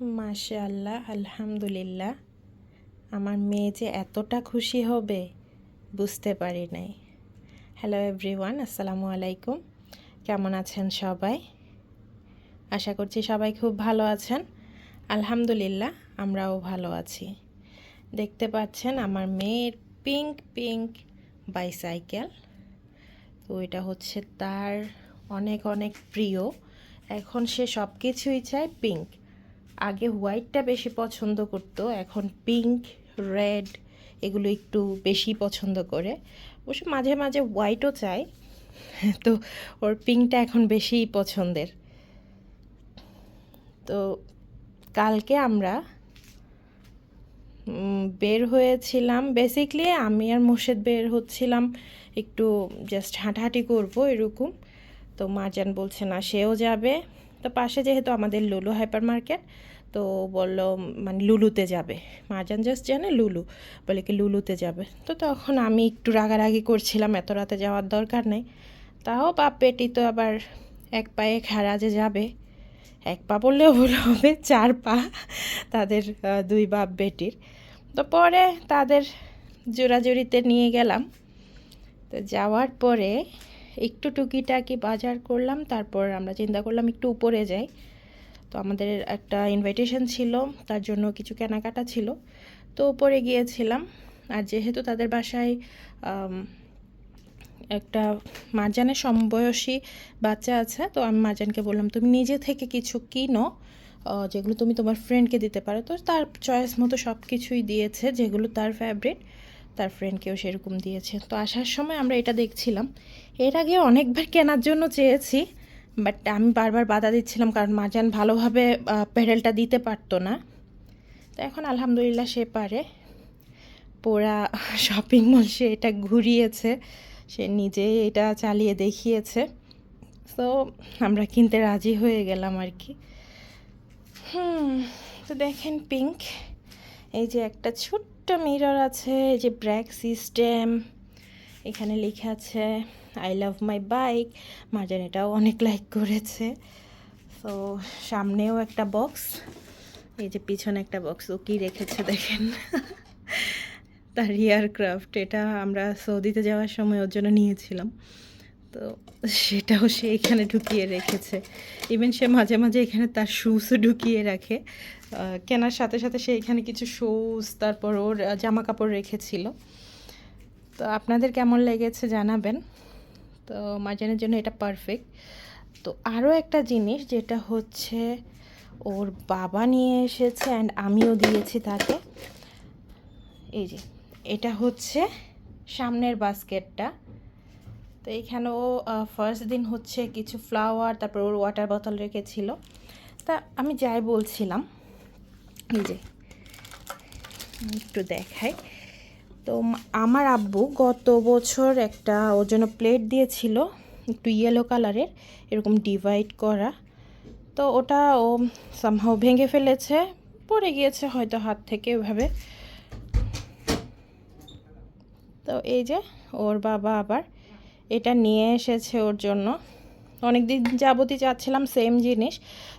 মাশাআল্লাহ, আলহামদুলিল্লাহ। আমার মেয়ে যে এতটা খুশি হবে, বুঝতে পারি নাই। হ্যালো এভরিওয়ান আসসালামু আলাইকুম। কেমন আছেন সবাই? আশা করছি সবাই খুব ভালো আছেন। আলহামদুলিল্লাহ, আমরাও ভালো আছি। দেখতে পাচ্ছেন আমার মেয়ের পিঙ্ক পিঙ্ক বাইসাইকেল তো এটা হচ্ছে তার অনেক অনেক প্রিয়। এখন সে সব কিছুই চায় পিঙ্ক আগে হোয়াইটটা বেশি পছন্দ করতো, এখন পিঙ্ক, রেড এগুলো একটু বেশি পছন্দ করে। অবশ্য মাঝে মাঝে হোয়াইটও চায় তো ওর পিঙ্কটা এখন বেশি পছন্দের। তো কালকে আমরা বের হয়েছিলাম। বেসিকলি আমি আর মোর্শেদ বের হচ্ছিলাম একটু জাস্ট হাঁটাহাঁটি করব এরকম। তো মারজান বলছে, না, সেও যাবে। তো পাশে যেহেতু আমাদের লুলু হাইপার মার্কেট তো বলল মানে লুলুতে যাবে। মারজান জাস্ট জানে লুলু, বলে কি লুলুতে যাবে। তো তখন আমি একটু রাগারাগি করছিলাম, এত রাতে যাওয়ার দরকার নেই। তাও বাপ পেটি তো আবার এক পায়ে খাড়া যে যাবে। এক পা বললেও ভুল হবে, চার পা তাদের দুই বাপ বেটির। তো পরে তাদের জোড়াজুড়িতে নিয়ে গেলাম। তো যাওয়ার পরে একটু টুকিটাকি বাজার করলাম, তারপর আমরা চিন্তা করলাম একটু উপরে যাই। তো আমাদের একটা ইনভাইটেশন ছিল, তার জন্য কিছু কেনাকাটা ছিল। তো উপরে গিয়েছিলাম, আর যেহেতু তাদের বাসায় একটা মারজানের সমবয়সী বাচ্চা আছে, তো আমি মারজানকে বললাম, তুমি নিজে থেকে কিছু কিনো যেগুলো তুমি তোমার ফ্রেন্ডকে দিতে পারো। তো তার চয়েস মতো সব কিছুই দিয়েছে, যেগুলো তার ফেভারিট তার ফ্রেন্ডকেও সেরকম দিয়েছে। তো আসার সময় আমরা এটা দেখছিলাম। এর আগে অনেকবার কেনার জন্য চেয়েছি বাট আমি বারবার বাধা দিচ্ছিলাম কারণ মাজান ভালোভাবে প্যাডেলটা দিতে পারতো না। তো এখন আলহামদুলিল্লাহ সে পারে। পুরা শপিং মল সে এটা ঘুরিয়েছে। সে নিজেই এটা চালিয়ে দেখিয়েছে। তো আমরা কিনতে রাজি হয়ে গেলাম আর কি। হুম, তো দেখেন পিঙ্ক এই যে একটা ছোট্ট মিরর আছে, এই যে ব্রেক সিস্টেম এখানে লেখা আছে I love my bike Marjan এটাও অনেক লাইক করেছে। তো সামনেও একটা বক্স এই যে পিছনে একটা বক্স ও কি রেখেছে দেখেন। তার এয়ারক্রাফট এটা আমরা সৌদিতে যাওয়ার সময় ওর জন্য নিয়েছিলাম। তো সেটাও সে এখানে ঢুকিয়ে রেখেছে। ইভেন সে মাঝে মাঝে এখানে তার শুজও ঢুকিয়ে রাখে। কেনার সাথে সাথে সে এখানে কিছু শুজ তারপর ওর জামা কাপড় রেখেছিল। তো আপনাদের কেমন লেগেছে জানাবেন। তো মার্জানের জন্য এটা পারফেক্ট তো আরও একটা জিনিস যেটা হচ্ছে, ওর বাবা নিয়ে এসেছে অ্যান্ড আমিও দিয়েছি তাকে। এই যে, এটা হচ্ছে সামনের বাস্কেটটা। তো এইখানে ও ফার্স্ট দিন হচ্ছে কিছু ফ্লাওয়ার তারপর ওর ওয়াটার বোতল রেখেছিল। তা আমি যাই বলছিলাম যে, একটু দেখাই। তো আমার আব্বু গত বছর একটা ওর জন্য প্লেট দিয়েছিল, একটু ইয়েলো কালারের এরকম ডিভাইড করা। তো ওটা ও সামহাও ভেঙে ফেলেছে, পড়ে গিয়েছে হয়তো হাত থেকে ওভাবে। তো এই যে, ওর বাবা আবার এটা নিয়ে এসেছে ওর জন্য। অনেক দিন যাবতই চাচ্ছিলাম সেম জিনিস।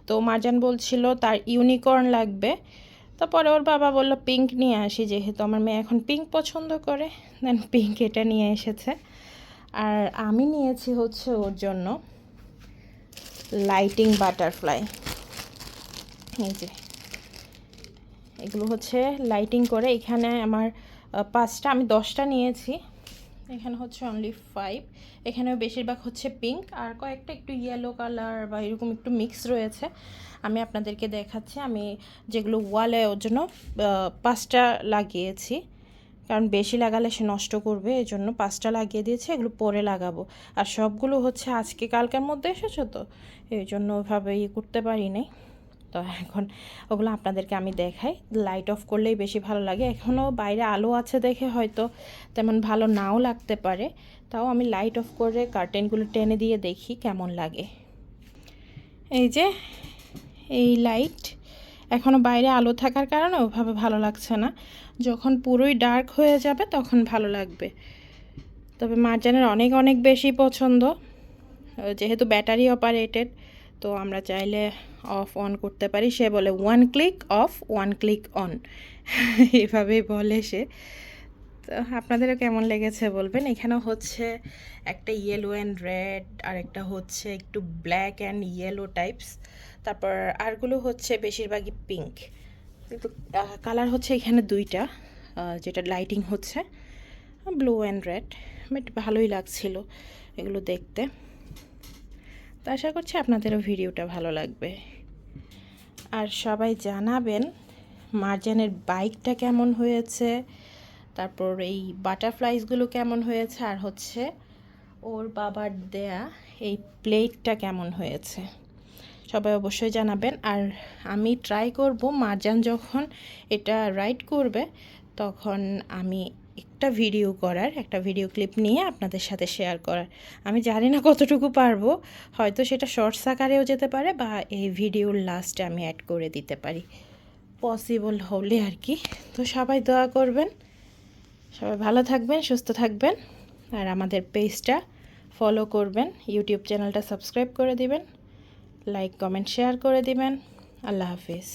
তো মারজান বলছিল, তার ইউনিকর্ন লাগবে। তারপরে ওর বাবা বলল পিঙ্ক নিয়ে আসি যেহেতু। আমার মেয়ে এখন পিঙ্ক পছন্দ করে দেন পিঙ্ক এটা নিয়ে এসেছে। আর আমি নিয়েছি হচ্ছে ওর জন্য লাইটিং বাটারফ্লাই এই যে। এগুলো হচ্ছে লাইটিং করে। এখানে আমার পাঁচটা, আমি দশটা নিয়েছি। এখানে হচ্ছে অনলি ফাইভ এখানেও বেশিরভাগ হচ্ছে পিঙ্ক আর কয়েকটা একটু ইয়েলো কালার বা এরকম একটু মিক্স রয়েছে। আমি আপনাদেরকে দেখাচ্ছি, আমি যেগুলো ওয়ালে ওর জন্য পাঁচটা লাগিয়েছি। কারণ বেশি লাগালে সে নষ্ট করবে এই জন্য পাঁচটা লাগিয়ে দিয়েছে, এগুলো পরে লাগাবো। আর সবগুলো হচ্ছে আজকে কালকের মধ্যে এসেছ তো এই জন্য ওভাবে ইয়ে করতে পারি নাই তো এখন ওগুলো আপনাদেরকে আমি দেখাই। লাইট অফ করলেই বেশি ভালো লাগে। এখনও বাইরে আলো আছে দেখে হয়তো তেমন ভালো নাও লাগতে পারে। তাও আমি লাইট অফ করে কার্টেনগুলো টেনে দিয়ে দেখি কেমন লাগে। এই যে, এই লাইট এখনও বাইরে আলো থাকার কারণে ওভাবে ভালো লাগছে না। যখন পুরোই ডার্ক হয়ে যাবে তখন ভালো লাগবে। তবে মার্জানের অনেক অনেক বেশি পছন্দ। যেহেতু ব্যাটারি অপারেটেড তো আমরা চাইলে অফ অন করতে পারি। সে বলে one click of one click on এভাবেই বলে সে। তো আপনাদেরও কেমন লেগেছে বলবেন? এখানেও হচ্ছে একটা ইয়েলো অ্যান্ড রেড আর একটা হচ্ছে একটু ব্ল্যাক অ্যান্ড ইয়েলো টাইপস তারপর আরগুলো হচ্ছে বেশিরভাগই পিঙ্ক কিন্তু কালার হচ্ছে এখানে দুইটা যেটা লাইটিং হচ্ছে ব্লু অ্যান্ড রেড বাট ভালোই লাগছিল এগুলো দেখতে। তো আশা করছি আপনাদেরও ভিডিওটা ভালো লাগবে। আর সবাই জানাবেন, মার্জানের বাইকটা কেমন হয়েছে, তারপর এই বাটারফ্লাইসগুলো কেমন হয়েছে, আর হচ্ছে ওর বাবার দেয়া এই প্লেটটা কেমন হয়েছে। সবাই অবশ্যই জানাবেন। আর আমি ট্রাই করব, মার্জান যখন এটা রাইড করবে, তখন আমি একটা ভিডিও করার, একটা ভিডিও ক্লিপ নিয়ে আপনাদের সাথে শেয়ার করার। আমি জানি না কতটুকু পারব, হয়তো সেটা শর্টস আকারেও যেতে পারে বা এই ভিডিওর লাস্টে আমি অ্যাড করে দিতে পারি। পসিবল হলে আর কি। তো সবাই দোয়া করবেন, সবাই ভালো থাকবেন, সুস্থ থাকবেন, আর আমাদের পেজটা ফলো করবেন ইউটিউব চ্যানেলটা সাবস্ক্রাইব করে দিবেন লাইক কমেন্ট শেয়ার করে দিবেন। আল্লাহ হাফিজ।